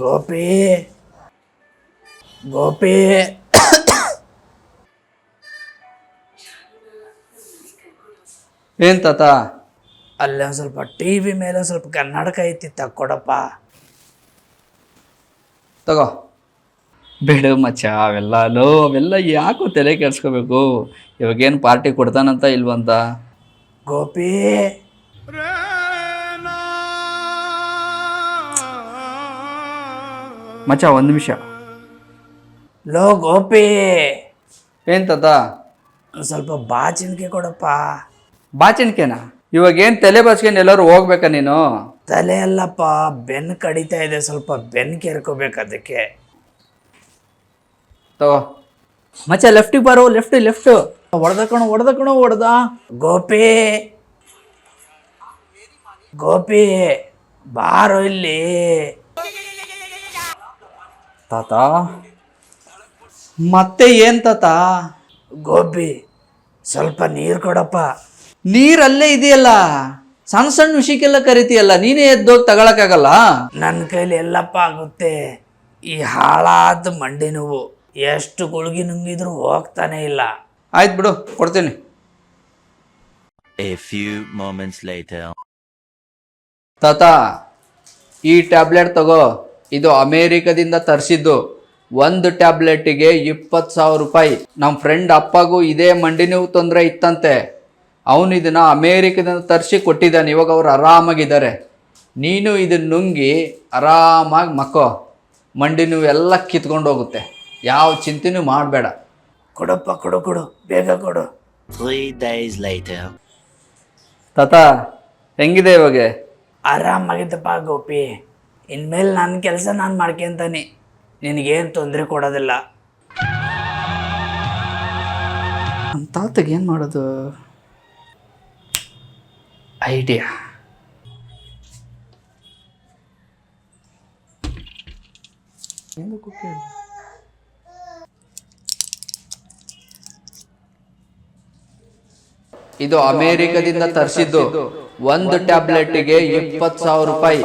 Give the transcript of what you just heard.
ಗೋಪಿ. ಗೋಪಿ. ಏನ್ ತಾತ? ಅಲ್ಲೇ ಒಂದು ಸ್ವಲ್ಪ ಟಿ ವಿ ಮೇಲೆ ಒಂದ್ ಸ್ವಲ್ಪ ಕನ್ನಡಕ ಐತಿ ತಕ್ಕೊಡಪ್ಪ ತಗೋ. ಬೇಡ ಮಚ್ಚ ಅವೆಲ್ಲ ಅಲೋ ಅವೆಲ್ಲ ಯಾಕೋ ತಲೆ ಕೆಡ್ಸ್ಕೋಬೇಕು? ಇವಾಗೇನು ಪಾರ್ಟಿ ಕೊಡ್ತಾನಂತ ಇಲ್ವಂತ? ಗೋಪಿ. ಮಚ್ಚ ಒಂದು ನಿಮಿಷ. ಲೋ ಗೋಪಿ. ಏನ್ ತಾತ? ಒಂದ್ ಸ್ವಲ್ಪ ಬಾಚಿನ್ಕೆ ಕೊಡಪ್ಪ. ಬಾಚಿಣ್ಕೆನಾ ಇವಾಗೇನು ತಲೆ ಬಾಚ್ಕೊಂಡು ಎಲ್ಲರೂ ಹೋಗ್ಬೇಕಾ ನೀನು? ತಲೆ ಅಲ್ಲಪ್ಪ ಬೆನ್ನು ಕಡಿತಾ ಇದೆ ಸ್ವಲ್ಪ ಬೆನ್ನು ಕೆರ್ಕೋಬೇಕು ಅದಕ್ಕೆ. ತಗೋ. ಮಚ್ಚ ಲೆಫ್ಟಿಗೆ ಬರೋ ಲೆಫ್ಟ್ ಲೆಫ್ಟ್ ಹೊಡೆದ ಕಣೋ ಹೊಡೆದ ಕಣೋ ಹೊಡೆದ ಗೋಪಿ. ಗೋಪಿ ಬಾರೋ ಇಲ್ಲಿ. ತಾತ? ಮತ್ತೆ ಏನ್ ತಾತ? ಗೋಬಿ ಸ್ವಲ್ಪ ನೀರು ಕೊಡಪ್ಪ. ನೀರಲ್ಲೇ ಇದೆಯಲ್ಲ? ಸಣ್ಣ ಸಣ್ಣ ವಿಷಯಕ್ಕೆಲ್ಲ ಕರಿತೀಯಲ್ಲ ನೀನೇ ಎದ್ದೋಗಿ ತಗೊಳಕ್ಕಾಗಲ್ಲ? ನನ್ನ ಕೈಲಿ ಎಲ್ಲಪ್ಪ ಆಗುತ್ತೆ. ಈ ಹಾಳಾದ ಮಂಡಿ ನೋವು. ಎಷ್ಟು ಗುಳಿಗೆ ನುಂಗಿದ್ರು ಹೋಗ್ತಾನೆ ಇಲ್ಲ. ಆಯ್ತು ಬಿಡು ಕೊಡ್ತೀನಿ. A few moments later. ತಾತ ಈ ಟ್ಯಾಬ್ಲೆಟ್ ತಗೋ. ಇದು ಅಮೇರಿಕದಿಂದ ತರಿಸಿದ್ದು. ಒಂದು ಟ್ಯಾಬ್ಲೆಟಿಗೆ ಇಪ್ಪತ್ತು ಸಾವಿರ ರೂಪಾಯಿ. ನಮ್ಮ ಫ್ರೆಂಡ್ ಅಪ್ಪಗೂ ಇದೇ ಮಂಡಿ ನೋವು ತೊಂದರೆ ಇತ್ತಂತೆ. ಅವನು ಇದನ್ನು ಅಮೇರಿಕದಿಂದ ತರಿಸಿ ಕೊಟ್ಟಿದ್ದಾನೆ. ಇವಾಗ ಅವ್ರು ಆರಾಮಾಗಿದ್ದಾರೆ. ನೀನು ಇದನ್ನು ನುಂಗಿ ಆರಾಮಾಗಿ ಮಕ್ಕೋ ಮಂಡಿ ನೋವು ಎಲ್ಲ ಕಿತ್ಕೊಂಡು ಹೋಗುತ್ತೆ ಯಾವ ಚಿಂತೆನೂ ಮಾಡಬೇಡ. ಕೊಡಪ್ಪ ಕೊಡು ಕೊಡು. ಬೇಗ ಕೊಡು. Three days later. ತಾತ ಹೆಂಗಿದೆ ಇವಾಗ? ಆರಾಮಾಗಿದ್ದಪ್ಪ ಗೋಪಿ. ಇನ್ಮೇಲೆ ನನ್ನ ಕೆಲಸ ನಾನು ಮಾಡ್ಕೊಂತಾನೆ. ನಿನಗೇನು ತೊಂದರೆ ಕೊಡೋದಿಲ್ಲ. ನಮ್ಮ ತಾತಗೆ ಏನು ಮಾಡೋದು? ಐಡಿಯಾ. ಇದು ಅಮೇರಿಕದಿಂದ ತರಿಸಿದ್ದು. ಒಂದು ಟ್ಯಾಬ್ಲೆಟ್ಗೆ ಇಪ್ಪತ್ತು ಸಾವಿರ ರೂಪಾಯಿ.